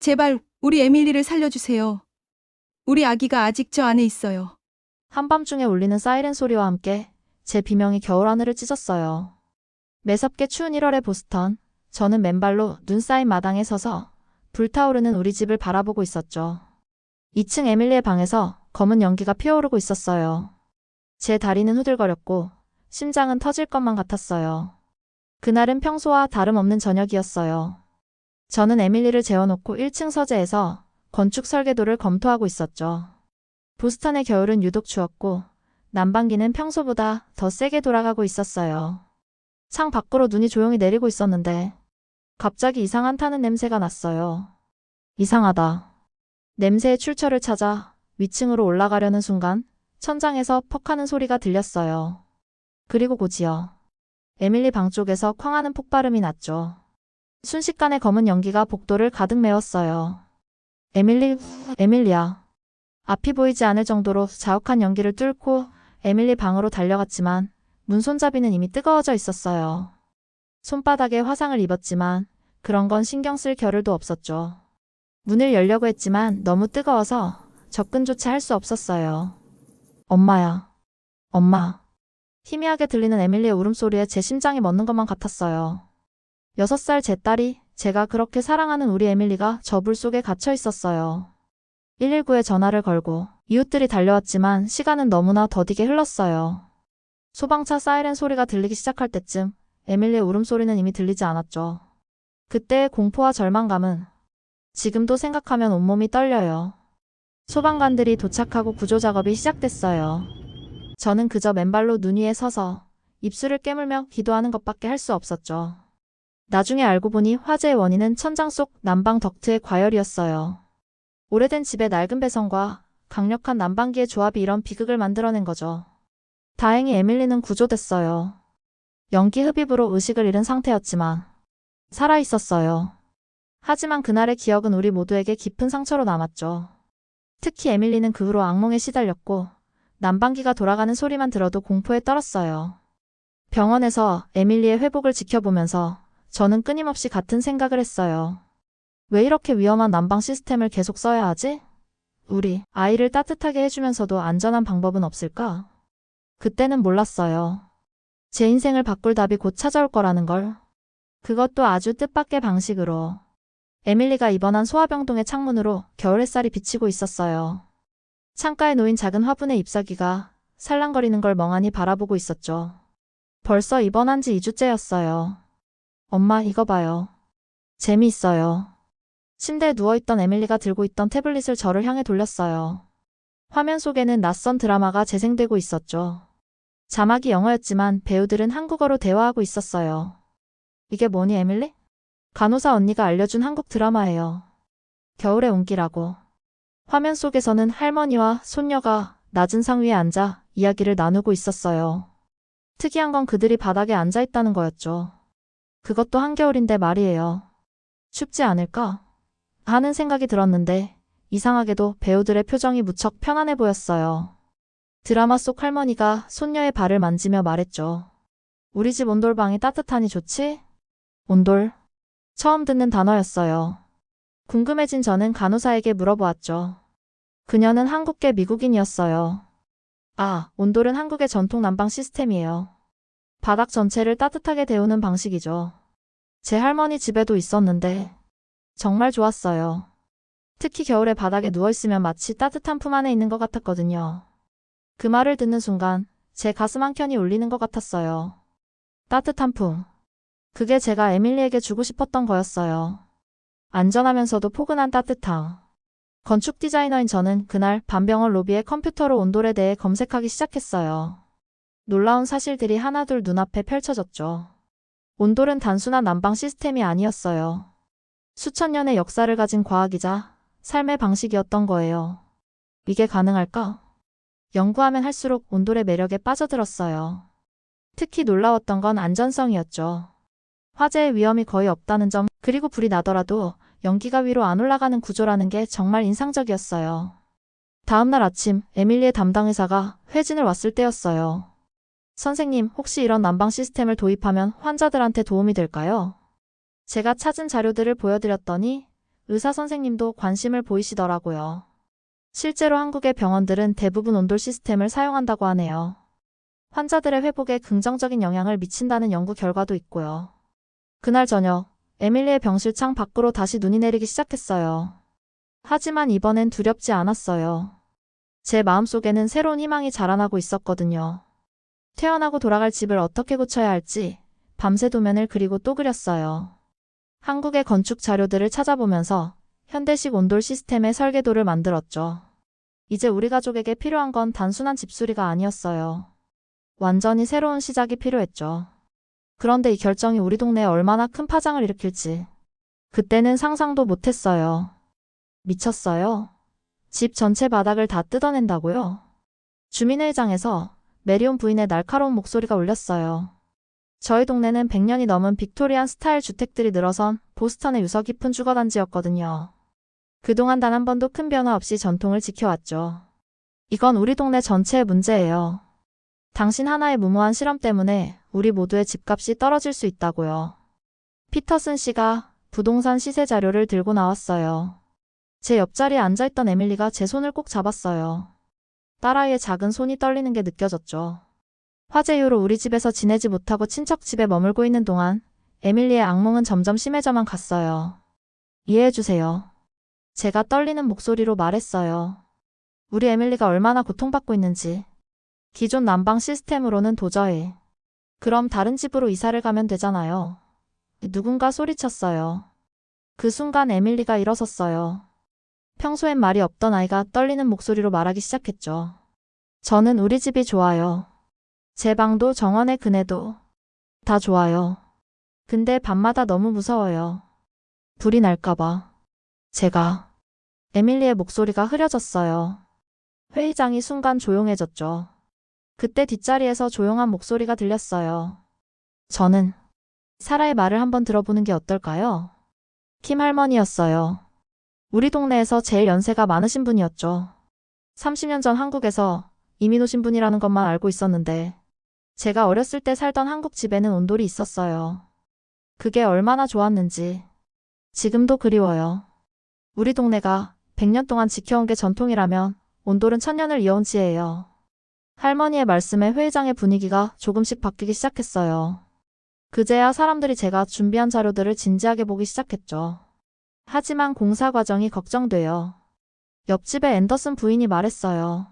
제발 우리 에밀리를 살려주세요. 우리 아기가 아직 저 안에 있어요. 한밤중에 울리는 사이렌 소리와 함께 제 비명이 겨울 하늘을 찢었어요. 매섭게 추운 1월의 보스턴, 저는 맨발로 눈 쌓인 마당에 서서 불타오르는 우리 집을 바라보고 있었죠. 2층 에밀리의 방에서 검은 연기가 피어오르고 있었어요. 제 다리는 후들거렸고 심장은 터질 것만 같았어요. 그날은 평소와 다름없는 저녁이었어요. 저는 에밀리를 재워놓고 1층 서재에서 건축 설계도를 검토하고 있었죠. 보스턴의 겨울은 유독 추웠고 난방기는 평소보다 더 세게 돌아가고 있었어요. 창 밖으로 눈이 조용히 내리고 있었는데 갑자기 이상한 타는 냄새가 났어요. 이상하다. 냄새의 출처를 찾아 위층으로 올라가려는 순간 천장에서 퍽 하는 소리가 들렸어요. 그리고 곧이어 에밀리 방 쪽에서 쾅 하는 폭발음이 났죠. 순식간에 검은 연기가 복도를 가득 메웠어요. 에밀리, 에밀리야. 앞이 보이지 않을 정도로 자욱한 연기를 뚫고 에밀리 방으로 달려갔지만 문 손잡이는 이미 뜨거워져 있었어요. 손바닥에 화상을 입었지만 그런 건 신경 쓸 겨를도 없었죠. 문을 열려고 했지만 너무 뜨거워서 접근조차 할 수 없었어요. 엄마야. 엄마. 희미하게 들리는 에밀리의 울음소리에 제 심장이 멎는 것만 같았어요. 여섯 살 제 딸이 제가 그렇게 사랑하는 우리 에밀리가 저불 속에 갇혀 있었어요. 119에 전화를 걸고 이웃들이 달려왔지만 시간은 너무나 더디게 흘렀어요. 소방차 사이렌 소리가 들리기 시작할 때쯤 에밀리의 울음소리는 이미 들리지 않았죠. 그때의 공포와 절망감은 지금도 생각하면 온몸이 떨려요. 소방관들이 도착하고 구조 작업이 시작됐어요. 저는 그저 맨발로 눈 위에 서서 입술을 깨물며 기도하는 것밖에 할 수 없었죠. 나중에 알고 보니 화재의 원인은 천장 속 난방 덕트의 과열이었어요. 오래된 집의 낡은 배선과 강력한 난방기의 조합이 이런 비극을 만들어낸 거죠. 다행히 에밀리는 구조됐어요. 연기 흡입으로 의식을 잃은 상태였지만 살아 있었어요. 하지만 그날의 기억은 우리 모두에게 깊은 상처로 남았죠. 특히 에밀리는 그 후로 악몽에 시달렸고 난방기가 돌아가는 소리만 들어도 공포에 떨었어요. 병원에서 에밀리의 회복을 지켜보면서 저는 끊임없이 같은 생각을 했어요. 왜 이렇게 위험한 난방 시스템을 계속 써야 하지? 우리 아이를 따뜻하게 해주면서도 안전한 방법은 없을까? 그때는 몰랐어요. 제 인생을 바꿀 답이 곧 찾아올 거라는 걸. 그것도 아주 뜻밖의 방식으로. 에밀리가 입원한 소아병동의 창문으로 겨울 햇살이 비치고 있었어요. 창가에 놓인 작은 화분의 잎사귀가 살랑거리는 걸 멍하니 바라보고 있었죠. 벌써 입원한 지 2주째였어요. 엄마, 이거 봐요. 재미있어요. 침대에 누워있던 에밀리가 들고 있던 태블릿을 저를 향해 돌렸어요. 화면 속에는 낯선 드라마가 재생되고 있었죠. 자막이 영어였지만 배우들은 한국어로 대화하고 있었어요. 이게 뭐니, 에밀리? 간호사 언니가 알려준 한국 드라마예요. 겨울의 온기라고. 화면 속에서는 할머니와 손녀가 낮은 상 위에 앉아 이야기를 나누고 있었어요. 특이한 건 그들이 바닥에 앉아 있다는 거였죠. 그것도 한겨울인데 말이에요. 춥지 않을까? 하는 생각이 들었는데 이상하게도 배우들의 표정이 무척 편안해 보였어요. 드라마 속 할머니가 손녀의 발을 만지며 말했죠. 우리 집 온돌방이 따뜻하니 좋지? 온돌. 처음 듣는 단어였어요. 궁금해진 저는 간호사에게 물어보았죠. 그녀는 한국계 미국인이었어요. 아, 온돌은 한국의 전통 난방 시스템이에요. 바닥 전체를 따뜻하게 데우는 방식이죠. 제 할머니 집에도 있었는데 정말 좋았어요. 특히 겨울에 바닥에 누워있으면 마치 따뜻한 품 안에 있는 것 같았거든요. 그 말을 듣는 순간 제 가슴 한켠이 울리는 것 같았어요. 따뜻한 품. 그게 제가 에밀리에게 주고 싶었던 거였어요. 안전하면서도 포근한 따뜻함. 건축 디자이너인 저는 그날 반병원 로비의 컴퓨터로 온돌에 대해 검색하기 시작했어요. 놀라운 사실들이 하나둘 눈앞에 펼쳐졌죠. 온돌은 단순한 난방 시스템이 아니었어요. 수천 년의 역사를 가진 과학이자 삶의 방식이었던 거예요. 이게 가능할까? 연구하면 할수록 온돌의 매력에 빠져들었어요. 특히 놀라웠던 건 안전성이었죠. 화재의 위험이 거의 없다는 점, 그리고 불이 나더라도 연기가 위로 안 올라가는 구조라는 게 정말 인상적이었어요. 다음날 아침, 에밀리의 담당 의사가 회진을 왔을 때였어요. 선생님, 혹시 이런 난방 시스템을 도입하면 환자들한테 도움이 될까요? 제가 찾은 자료들을 보여드렸더니 의사 선생님도 관심을 보이시더라고요. 실제로 한국의 병원들은 대부분 온돌 시스템을 사용한다고 하네요. 환자들의 회복에 긍정적인 영향을 미친다는 연구 결과도 있고요. 그날 저녁, 에밀리의 병실 창 밖으로 다시 눈이 내리기 시작했어요. 하지만 이번엔 두렵지 않았어요. 제 마음속에는 새로운 희망이 자라나고 있었거든요. 퇴원하고 돌아갈 집을 어떻게 고쳐야 할지 밤새 도면을 그리고 또 그렸어요. 한국의 건축 자료들을 찾아보면서 현대식 온돌 시스템의 설계도를 만들었죠. 이제 우리 가족에게 필요한 건 단순한 집수리가 아니었어요. 완전히 새로운 시작이 필요했죠. 그런데 이 결정이 우리 동네에 얼마나 큰 파장을 일으킬지 그때는 상상도 못했어요. 미쳤어요. 집 전체 바닥을 다 뜯어낸다고요? 주민회의장에서 메리온 부인의 날카로운 목소리가 울렸어요. 저희 동네는 100년이 넘은 빅토리안 스타일 주택들이 늘어선 보스턴의 유서 깊은 주거단지였거든요. 그동안 단 한 번도 큰 변화 없이 전통을 지켜왔죠. 이건 우리 동네 전체의 문제예요. 당신 하나의 무모한 실험 때문에 우리 모두의 집값이 떨어질 수 있다고요. 피터슨 씨가 부동산 시세 자료를 들고 나왔어요. 제 옆자리에 앉아있던 에밀리가 제 손을 꼭 잡았어요. 딸아이의 작은 손이 떨리는 게 느껴졌죠. 화재 이후로 우리 집에서 지내지 못하고 친척 집에 머물고 있는 동안 에밀리의 악몽은 점점 심해져만 갔어요. 이해해주세요. 제가 떨리는 목소리로 말했어요. 우리 에밀리가 얼마나 고통받고 있는지. 기존 난방 시스템으로는 도저히. 그럼 다른 집으로 이사를 가면 되잖아요. 누군가 소리쳤어요. 그 순간 에밀리가 일어섰어요. 평소엔 말이 없던 아이가 떨리는 목소리로 말하기 시작했죠. 저는 우리 집이 좋아요. 제 방도 정원의 그네도 다 좋아요. 근데 밤마다 너무 무서워요. 불이 날까봐. 제가 에밀리의 목소리가 흐려졌어요. 회의장이 순간 조용해졌죠. 그때 뒷자리에서 조용한 목소리가 들렸어요. 저는 사라의 말을 한번 들어보는 게 어떨까요? 킴 할머니였어요. 우리 동네에서 제일 연세가 많으신 분이었죠. 30년 전 한국에서 이민 오신 분이라는 것만 알고 있었는데, 제가 어렸을 때 살던 한국 집에는 온돌이 있었어요. 그게 얼마나 좋았는지. 지금도 그리워요. 우리 동네가 100년 동안 지켜온 게 전통이라면 온돌은 천년을 이어온 지예요. 할머니의 말씀에 회의장의 분위기가 조금씩 바뀌기 시작했어요. 그제야 사람들이 제가 준비한 자료들을 진지하게 보기 시작했죠. 하지만 공사 과정이 걱정돼요. 옆집의 앤더슨 부인이 말했어요.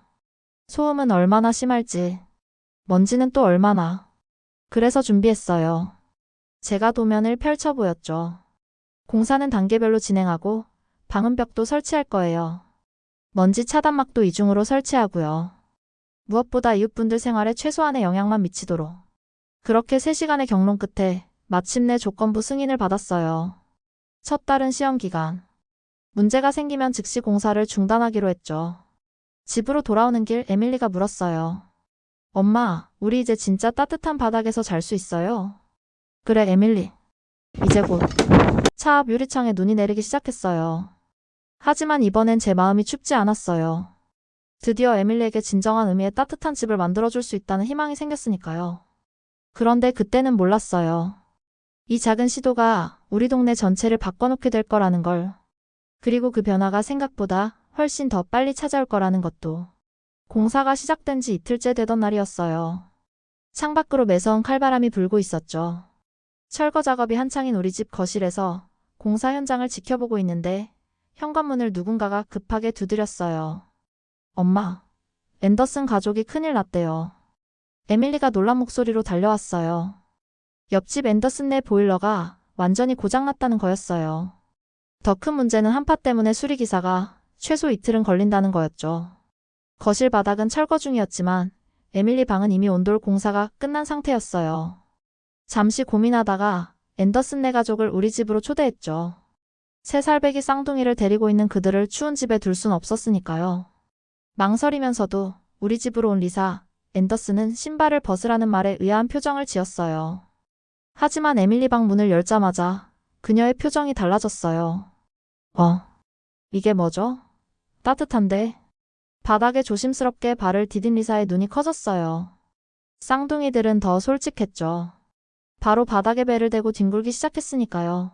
소음은 얼마나 심할지, 먼지는 또 얼마나. 그래서 준비했어요. 제가 도면을 펼쳐 보였죠. 공사는 단계별로 진행하고 방음벽도 설치할 거예요. 먼지 차단막도 이중으로 설치하고요. 무엇보다 이웃분들 생활에 최소한의 영향만 미치도록. 그렇게 3시간의 경론 끝에 마침내 조건부 승인을 받았어요. 첫 달은 시험 기간. 문제가 생기면 즉시 공사를 중단하기로 했죠. 집으로 돌아오는 길 에밀리가 물었어요. 엄마, 우리 이제 진짜 따뜻한 바닥에서 잘 수 있어요? 그래, 에밀리. 이제 곧. 차 앞 유리창에 눈이 내리기 시작했어요. 하지만 이번엔 제 마음이 춥지 않았어요. 드디어 에밀리에게 진정한 의미의 따뜻한 집을 만들어줄 수 있다는 희망이 생겼으니까요. 그런데 그때는 몰랐어요. 이 작은 시도가 우리 동네 전체를 바꿔놓게 될 거라는 걸. 그리고 그 변화가 생각보다 훨씬 더 빨리 찾아올 거라는 것도. 공사가 시작된 지 이틀째 되던 날이었어요. 창밖으로 매서운 칼바람이 불고 있었죠. 철거 작업이 한창인 우리 집 거실에서 공사 현장을 지켜보고 있는데 현관문을 누군가가 급하게 두드렸어요. 엄마, 앤더슨 가족이 큰일 났대요. 에밀리가 놀란 목소리로 달려왔어요. 옆집 앤더슨 내 보일러가 완전히 고장났다는 거였어요. 더 큰 문제는 한파 때문에 수리기사가 최소 이틀은 걸린다는 거였죠. 거실 바닥은 철거 중이었지만 에밀리 방은 이미 온돌 공사가 끝난 상태였어요. 잠시 고민하다가 앤더슨네 가족을 우리 집으로 초대했죠. 세 살배기 쌍둥이를 데리고 있는 그들을 추운 집에 둘 순 없었으니까요. 망설이면서도 우리 집으로 온 리사, 앤더슨은 신발을 벗으라는 말에 의아한 표정을 지었어요. 하지만 에밀리 방 문을 열자마자 그녀의 표정이 달라졌어요. 어, 이게 뭐죠? 따뜻한데? 바닥에 조심스럽게 발을 디딘 리사의 눈이 커졌어요. 쌍둥이들은 더 솔직했죠. 바로 바닥에 배를 대고 뒹굴기 시작했으니까요.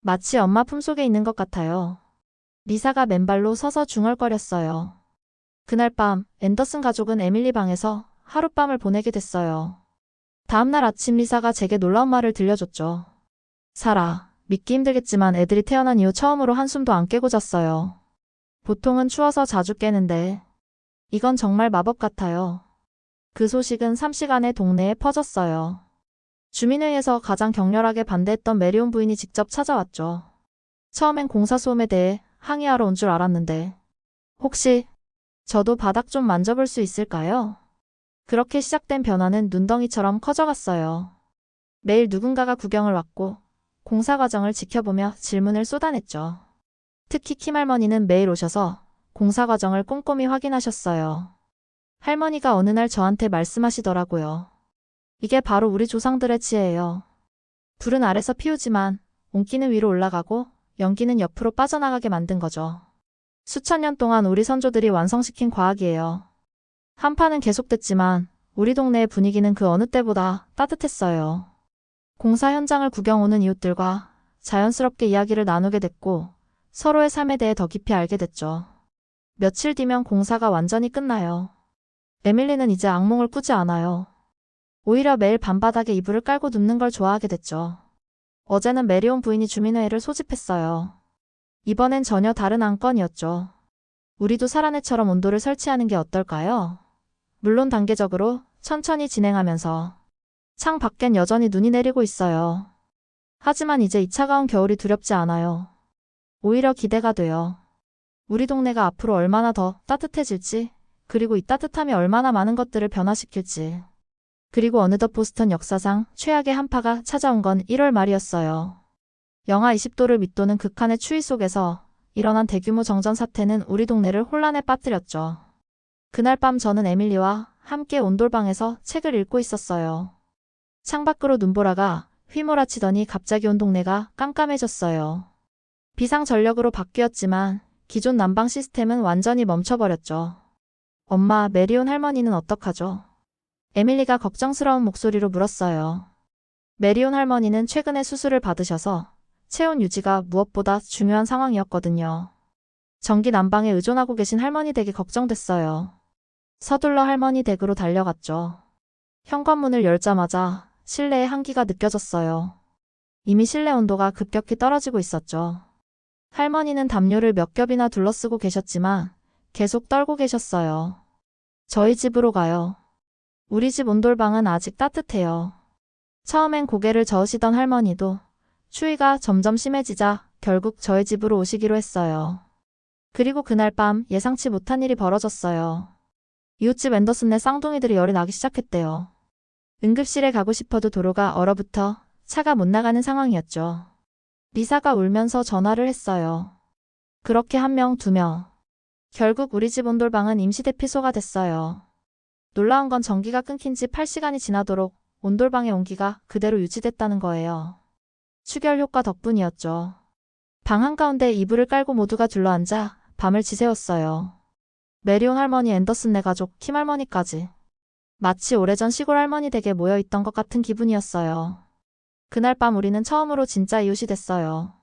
마치 엄마 품속에 있는 것 같아요. 리사가 맨발로 서서 중얼거렸어요. 그날 밤 앤더슨 가족은 에밀리 방에서 하룻밤을 보내게 됐어요. 다음날 아침 리사가 제게 놀라운 말을 들려줬죠. 사라, 믿기 힘들겠지만 애들이 태어난 이후 처음으로 한숨도 안 깨고 잤어요. 보통은 추워서 자주 깨는데 이건 정말 마법 같아요. 그 소식은 3시간에 동네에 퍼졌어요. 주민회의에서 가장 격렬하게 반대했던 메리온 부인이 직접 찾아왔죠. 처음엔 공사 소음에 대해 항의하러 온 줄 알았는데 혹시 저도 바닥 좀 만져볼 수 있을까요? 그렇게 시작된 변화는 눈덩이처럼 커져갔어요. 매일 누군가가 구경을 왔고 공사 과정을 지켜보며 질문을 쏟아냈죠. 특히 킴 할머니는 매일 오셔서 공사 과정을 꼼꼼히 확인하셨어요. 할머니가 어느 날 저한테 말씀하시더라고요. 이게 바로 우리 조상들의 지혜예요. 불은 아래서 피우지만 온기는 위로 올라가고 연기는 옆으로 빠져나가게 만든 거죠. 수천 년 동안 우리 선조들이 완성시킨 과학이에요. 한파는 계속됐지만 우리 동네의 분위기는 그 어느 때보다 따뜻했어요. 공사 현장을 구경 오는 이웃들과 자연스럽게 이야기를 나누게 됐고 서로의 삶에 대해 더 깊이 알게 됐죠. 며칠 뒤면 공사가 완전히 끝나요. 에밀리는 이제 악몽을 꾸지 않아요. 오히려 매일 밤바닥에 이불을 깔고 눕는 걸 좋아하게 됐죠. 어제는 메리온 부인이 주민회의를 소집했어요. 이번엔 전혀 다른 안건이었죠. 우리도 살아내처럼 온도를 설치하는 게 어떨까요? 물론 단계적으로 천천히 진행하면서 창 밖엔 여전히 눈이 내리고 있어요. 하지만 이제 이 차가운 겨울이 두렵지 않아요. 오히려 기대가 돼요. 우리 동네가 앞으로 얼마나 더 따뜻해질지, 그리고 이 따뜻함이 얼마나 많은 것들을 변화시킬지. 그리고 어느덧 보스턴 역사상 최악의 한파가 찾아온 건 1월 말이었어요. 영하 20도를 밑도는 극한의 추위 속에서 일어난 대규모 정전 사태는 우리 동네를 혼란에 빠뜨렸죠. 그날 밤 저는 에밀리와 함께 온돌방에서 책을 읽고 있었어요. 창밖으로 눈보라가 휘몰아치더니 갑자기 온 동네가 깜깜해졌어요. 비상전력으로 바뀌었지만 기존 난방 시스템은 완전히 멈춰버렸죠. 엄마, 메리온 할머니는 어떡하죠? 에밀리가 걱정스러운 목소리로 물었어요. 메리온 할머니는 최근에 수술을 받으셔서 체온 유지가 무엇보다 중요한 상황이었거든요. 전기 난방에 의존하고 계신 할머니 댁이 걱정됐어요. 서둘러 할머니 댁으로 달려갔죠. 현관문을 열자마자 실내의 한기가 느껴졌어요. 이미 실내 온도가 급격히 떨어지고 있었죠. 할머니는 담요를 몇 겹이나 둘러쓰고 계셨지만 계속 떨고 계셨어요. 저희 집으로 가요. 우리 집 온돌방은 아직 따뜻해요. 처음엔 고개를 저으시던 할머니도 추위가 점점 심해지자 결국 저희 집으로 오시기로 했어요. 그리고 그날 밤 예상치 못한 일이 벌어졌어요. 이웃집 앤더슨네 쌍둥이들이 열이 나기 시작했대요. 응급실에 가고 싶어도 도로가 얼어붙어 차가 못 나가는 상황이었죠. 리사가 울면서 전화를 했어요. 그렇게 한 명, 두 명. 결국 우리 집 온돌방은 임시 대 피소가 됐어요. 놀라운 건 전기가 끊긴 지 8시간이 지나도록 온돌방의 온기가 그대로 유지됐다는 거예요. 추결 효과 덕분이었죠. 방 한가운데 이불을 깔고 모두가 둘러앉아 밤을 지새웠어요. 메리온 할머니 앤더슨 네 가족 킴 할머니까지. 마치 오래전 시골 할머니 댁에 모여있던 것 같은 기분이었어요. 그날 밤 우리는 처음으로 진짜 이웃이 됐어요.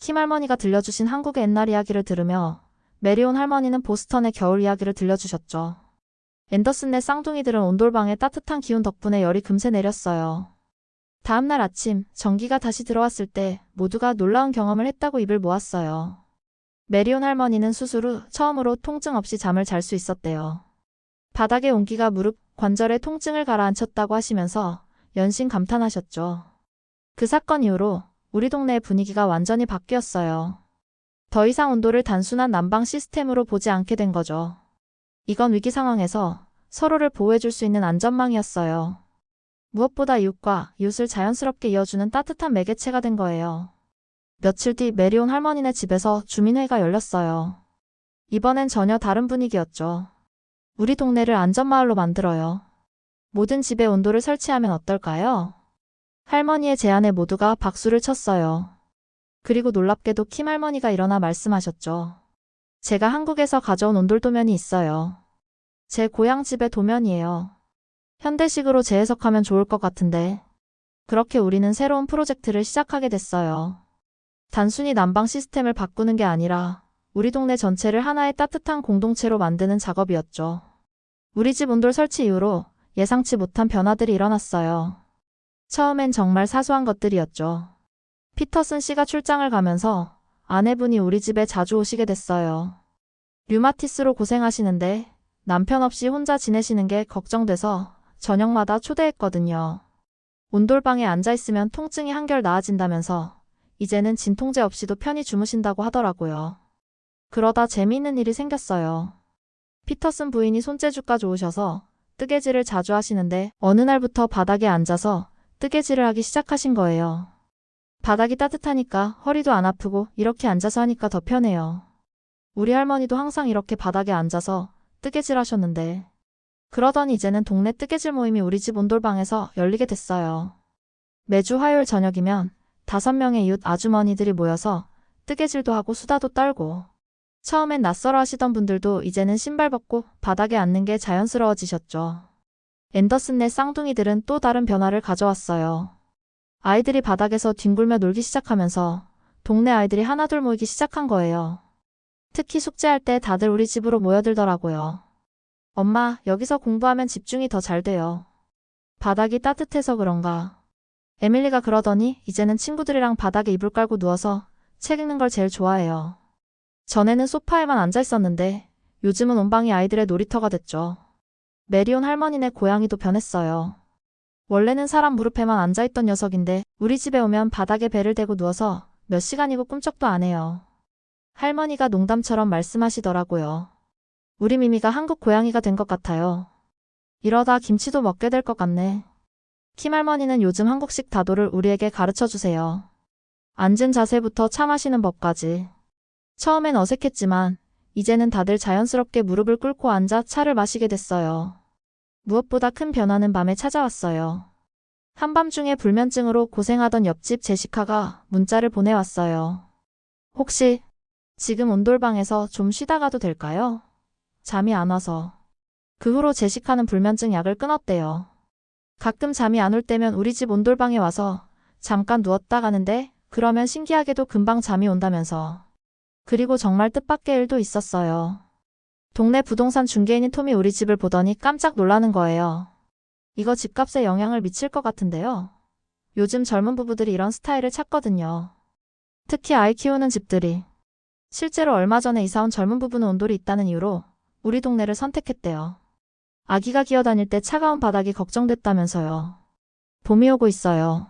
킴 할머니가 들려주신 한국의 옛날 이야기를 들으며 메리온 할머니는 보스턴의 겨울 이야기를 들려주셨죠. 앤더슨네 쌍둥이들은 온돌방의 따뜻한 기운 덕분에 열이 금세 내렸어요. 다음날 아침 전기가 다시 들어왔을 때 모두가 놀라운 경험을 했다고 입을 모았어요. 메리온 할머니는 수술 후 처음으로 통증 없이 잠을 잘 수 있었대요. 바닥의 온기가 무릎, 관절의 통증을 가라앉혔다고 하시면서 연신 감탄하셨죠. 그 사건 이후로 우리 동네의 분위기가 완전히 바뀌었어요. 더 이상 온도를 단순한 난방 시스템으로 보지 않게 된 거죠. 이건 위기 상황에서 서로를 보호해줄 수 있는 안전망이었어요. 무엇보다 이웃과 이웃을 자연스럽게 이어주는 따뜻한 매개체가 된 거예요. 며칠 뒤 메리온 할머니네 집에서 주민회가 열렸어요. 이번엔 전혀 다른 분위기였죠. 우리 동네를 안전마을로 만들어요. 모든 집에 온도를 설치하면 어떨까요? 할머니의 제안에 모두가 박수를 쳤어요. 그리고 놀랍게도 킴 할머니가 일어나 말씀하셨죠. 제가 한국에서 가져온 온돌 도면이 있어요. 제 고향 집의 도면이에요. 현대식으로 재해석하면 좋을 것 같은데. 그렇게 우리는 새로운 프로젝트를 시작하게 됐어요. 단순히 난방 시스템을 바꾸는 게 아니라 우리 동네 전체를 하나의 따뜻한 공동체로 만드는 작업이었죠. 우리 집 온돌 설치 이후로 예상치 못한 변화들이 일어났어요. 처음엔 정말 사소한 것들이었죠. 피터슨 씨가 출장을 가면서 아내분이 우리 집에 자주 오시게 됐어요. 류마티스로 고생하시는데 남편 없이 혼자 지내시는 게 걱정돼서 저녁마다 초대했거든요. 온돌방에 앉아있으면 통증이 한결 나아진다면서 이제는 진통제 없이도 편히 주무신다고 하더라고요. 그러다 재미있는 일이 생겼어요. 피터슨 부인이 손재주까지 오셔서 뜨개질을 자주 하시는데 어느 날부터 바닥에 앉아서 뜨개질을 하기 시작하신 거예요. 바닥이 따뜻하니까 허리도 안 아프고 이렇게 앉아서 하니까 더 편해요. 우리 할머니도 항상 이렇게 바닥에 앉아서 뜨개질 하셨는데 그러더니 이제는 동네 뜨개질 모임이 우리 집 온돌방에서 열리게 됐어요. 매주 화요일 저녁이면 다섯 명의 이웃 아주머니들이 모여서 뜨개질도 하고 수다도 떨고 처음엔 낯설어 하시던 분들도 이제는 신발 벗고 바닥에 앉는 게 자연스러워지셨죠. 앤더슨네 쌍둥이들은 또 다른 변화를 가져왔어요. 아이들이 바닥에서 뒹굴며 놀기 시작하면서 동네 아이들이 하나둘 모이기 시작한 거예요. 특히 숙제할 때 다들 우리 집으로 모여들더라고요. 엄마, 여기서 공부하면 집중이 더 잘 돼요. 바닥이 따뜻해서 그런가. 에밀리가 그러더니 이제는 친구들이랑 바닥에 이불 깔고 누워서 책 읽는 걸 제일 좋아해요. 전에는 소파에만 앉아 있었는데 요즘은 온방이 아이들의 놀이터가 됐죠. 메리온 할머니네 고양이도 변했어요. 원래는 사람 무릎에만 앉아있던 녀석인데 우리 집에 오면 바닥에 배를 대고 누워서 몇 시간이고 꿈쩍도 안 해요. 할머니가 농담처럼 말씀하시더라고요. 우리 미미가 한국 고양이가 된 것 같아요. 이러다 김치도 먹게 될 것 같네. 킴 할머니는 요즘 한국식 다도를 우리에게 가르쳐 주세요. 앉은 자세부터 차 마시는 법까지. 처음엔 어색했지만 이제는 다들 자연스럽게 무릎을 꿇고 앉아 차를 마시게 됐어요. 무엇보다 큰 변화는 밤에 찾아왔어요. 한밤중에 불면증으로 고생하던 옆집 제시카가 문자를 보내왔어요. 혹시 지금 온돌방에서 좀 쉬다 가도 될까요? 잠이 안 와서. 그 후로 제시카는 불면증 약을 끊었대요. 가끔 잠이 안 올 때면 우리 집 온돌방에 와서 잠깐 누웠다 가는데 그러면 신기하게도 금방 잠이 온다면서. 그리고 정말 뜻밖의 일도 있었어요. 동네 부동산 중개인인 톰이 우리 집을 보더니 깜짝 놀라는 거예요. 이거 집값에 영향을 미칠 것 같은데요. 요즘 젊은 부부들이 이런 스타일을 찾거든요. 특히 아이 키우는 집들이. 실제로 얼마 전에 이사 온 젊은 부부는 온돌이 있다는 이유로 우리 동네를 선택했대요. 아기가 기어다닐 때 차가운 바닥이 걱정됐다면서요. 봄이 오고 있어요.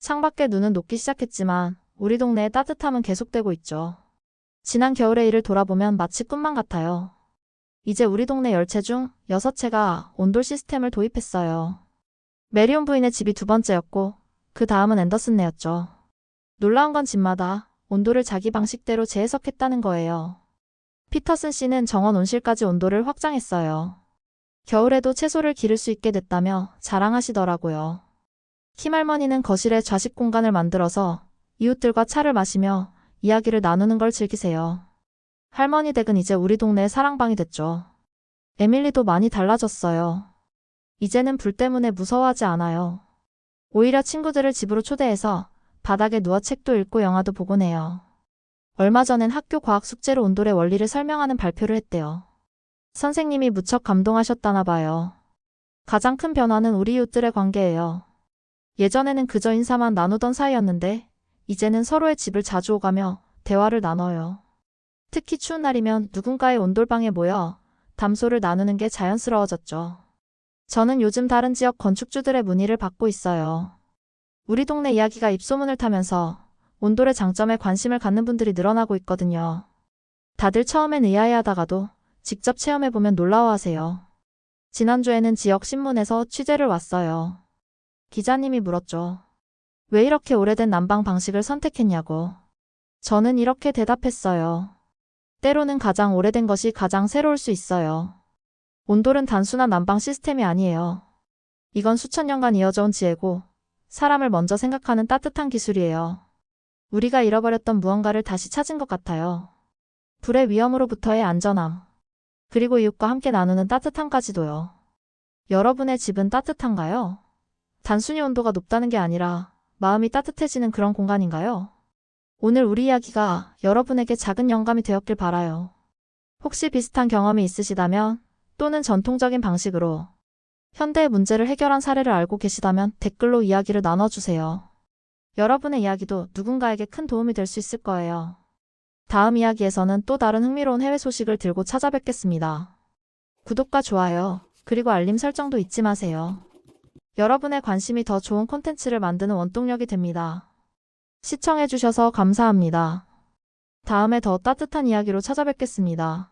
창밖에 눈은 녹기 시작했지만 우리 동네의 따뜻함은 계속되고 있죠. 지난 겨울의 일을 돌아보면 마치 꿈만 같아요. 이제 우리 동네 10채 중 6채가 온돌 시스템을 도입했어요. 메리온 부인의 집이 두 번째였고 그 다음은 앤더슨네였죠. 놀라운 건 집마다 온도를 자기 방식대로 재해석했다는 거예요. 피터슨 씨는 정원 온실까지 온도를 확장했어요. 겨울에도 채소를 기를 수 있게 됐다며 자랑하시더라고요. 킴 할머니는 거실에 좌식 공간을 만들어서 이웃들과 차를 마시며 이야기를 나누는 걸 즐기세요. 할머니 댁은 이제 우리 동네의 사랑방이 됐죠. 에밀리도 많이 달라졌어요. 이제는 불 때문에 무서워하지 않아요. 오히려 친구들을 집으로 초대해서 바닥에 누워 책도 읽고 영화도 보곤 해요. 얼마 전엔 학교 과학 숙제로 온돌의 원리를 설명하는 발표를 했대요. 선생님이 무척 감동하셨다나 봐요. 가장 큰 변화는 우리 이웃들의 관계예요. 예전에는 그저 인사만 나누던 사이였는데 이제는 서로의 집을 자주 오가며 대화를 나눠요. 특히 추운 날이면 누군가의 온돌방에 모여 담소를 나누는 게 자연스러워졌죠. 저는 요즘 다른 지역 건축주들의 문의를 받고 있어요. 우리 동네 이야기가 입소문을 타면서 온돌의 장점에 관심을 갖는 분들이 늘어나고 있거든요. 다들 처음엔 의아해하다가도 직접 체험해보면 놀라워하세요. 지난주에는 지역 신문에서 취재를 왔어요. 기자님이 물었죠. 왜 이렇게 오래된 난방 방식을 선택했냐고. 저는 이렇게 대답했어요. 때로는 가장 오래된 것이 가장 새로울 수 있어요. 온돌은 단순한 난방 시스템이 아니에요. 이건 수천 년간 이어져 온 지혜고 사람을 먼저 생각하는 따뜻한 기술이에요. 우리가 잃어버렸던 무언가를 다시 찾은 것 같아요. 불의 위험으로부터의 안전함. 그리고 이웃과 함께 나누는 따뜻함까지도요. 여러분의 집은 따뜻한가요? 단순히 온도가 높다는 게 아니라 마음이 따뜻해지는 그런 공간인가요? 오늘 우리 이야기가 여러분에게 작은 영감이 되었길 바라요. 혹시 비슷한 경험이 있으시다면 또는 전통적인 방식으로 현대의 문제를 해결한 사례를 알고 계시다면 댓글로 이야기를 나눠주세요. 여러분의 이야기도 누군가에게 큰 도움이 될 수 있을 거예요. 다음 이야기에서는 또 다른 흥미로운 해외 소식을 들고 찾아뵙겠습니다. 구독과 좋아요, 그리고 알림 설정도 잊지 마세요. 여러분의 관심이 더 좋은 콘텐츠를 만드는 원동력이 됩니다. 시청해주셔서 감사합니다. 다음에 더 따뜻한 이야기로 찾아뵙겠습니다.